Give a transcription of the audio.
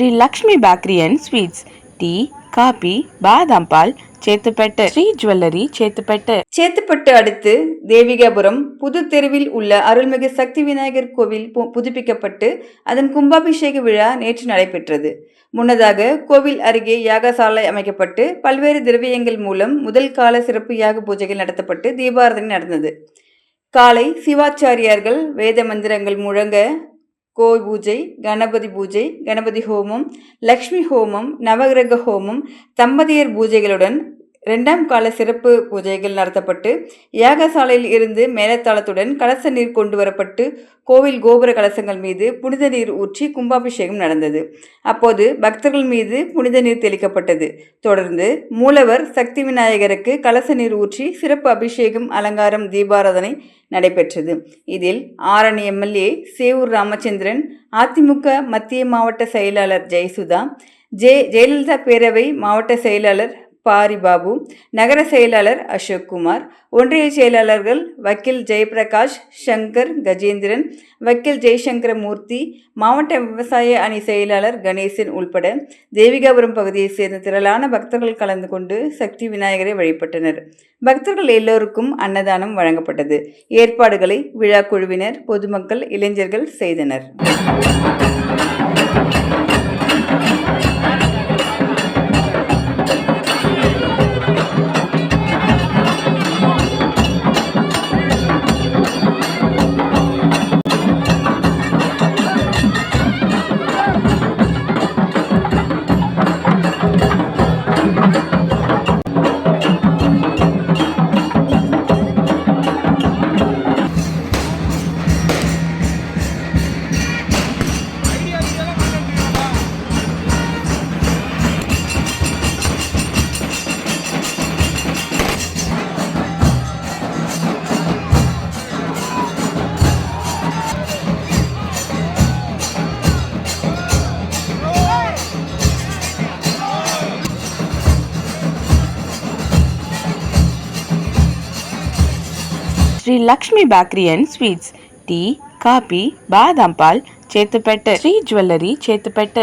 Sri Lakshmi bakery and sweets. Tea coffee பாதாம் பால் Chethupattu. Sri jewellery Chetpet. Chetpet அடுத்து தேவிகாபுரம் புது தெருவில் உள்ள அருள்மிகு சக்தி விநாயகர் கோவில் பு- புதுப்பிக்கப்பட்டு அதன் கும்பாபிஷேக விழா நேற்று நடைபெற்றது. முன்னதாக கோவில் அருகே யாகசாலை அமைக்கப்பட்டு பல்வேறு திரவியங்கள் மூலம் முதல் கால சிறப்பு யாக பூஜைகள் நடத்தப்பட்டு தீபாரதனை நடந்தது. காலை சிவாச்சாரியார்கள் வேத மந்திரங்கள் முழங்க கோய் பூஜை கணபதி பூஜை கணபதி ஹோமம் லக்ஷ்மி ஹோமம் நவகிரக ஹோமம் தம்பதியர் பூஜைகளுடன் இரண்டாம் கால சிறப்பு பூஜைகள் நடத்தப்பட்டு யாகசாலையில் இருந்து மேலத்தாளத்துடன் கலச நீர் கொண்டு வரப்பட்டு கோவில் கோபுர கலசங்கள் மீது புனித நீர் ஊற்றி கும்பாபிஷேகம் நடந்தது. அப்போது பக்தர்கள் மீது புனித நீர் தெளிக்கப்பட்டது. தொடர்ந்து மூலவர் சக்தி விநாயகருக்கு கலச நீர் ஊற்றி சிறப்பு அபிஷேகம் அலங்காரம் தீபாராதனை நடைபெற்றது. இதில் ஆரணி எம்எல்ஏ சேவூர் ராமச்சந்திரன் அதிமுக மத்திய மாவட்ட செயலாளர் ஜெயசுதா ஜே ஜெயலலிதா பேரவை மாவட்ட செயலாளர் பாரிபாபு நகர செயலாளர் அசோக்குமார் ஒன்றிய செயலாளர்கள் வக்கீல் ஜெயபிரகாஷ் சங்கர் கஜேந்திரன் வக்கீல் ஜெய்சங்கர மூர்த்தி மாவட்ட விவசாய அணி செயலாளர் கணேசன் உள்பட தேவிகாபுரம் பகுதியைச் சேர்ந்த திரளான பக்தர்கள் கலந்து கொண்டு சக்தி விநாயகரை வழிபட்டனர். பக்தர்கள் எல்லோருக்கும் அன்னதானம் வழங்கப்பட்டது. ஏற்பாடுகளை விழா குழுவினர் பொதுமக்கள் இளைஞர்கள் செய்தனர். Sri Lakshmi bakery and sweets. Tea coffee பாதாம் பால் சேத்துப்பட்டு. ஸ்ரீ ஜுவல்லரி சேத்துப்பட்டு.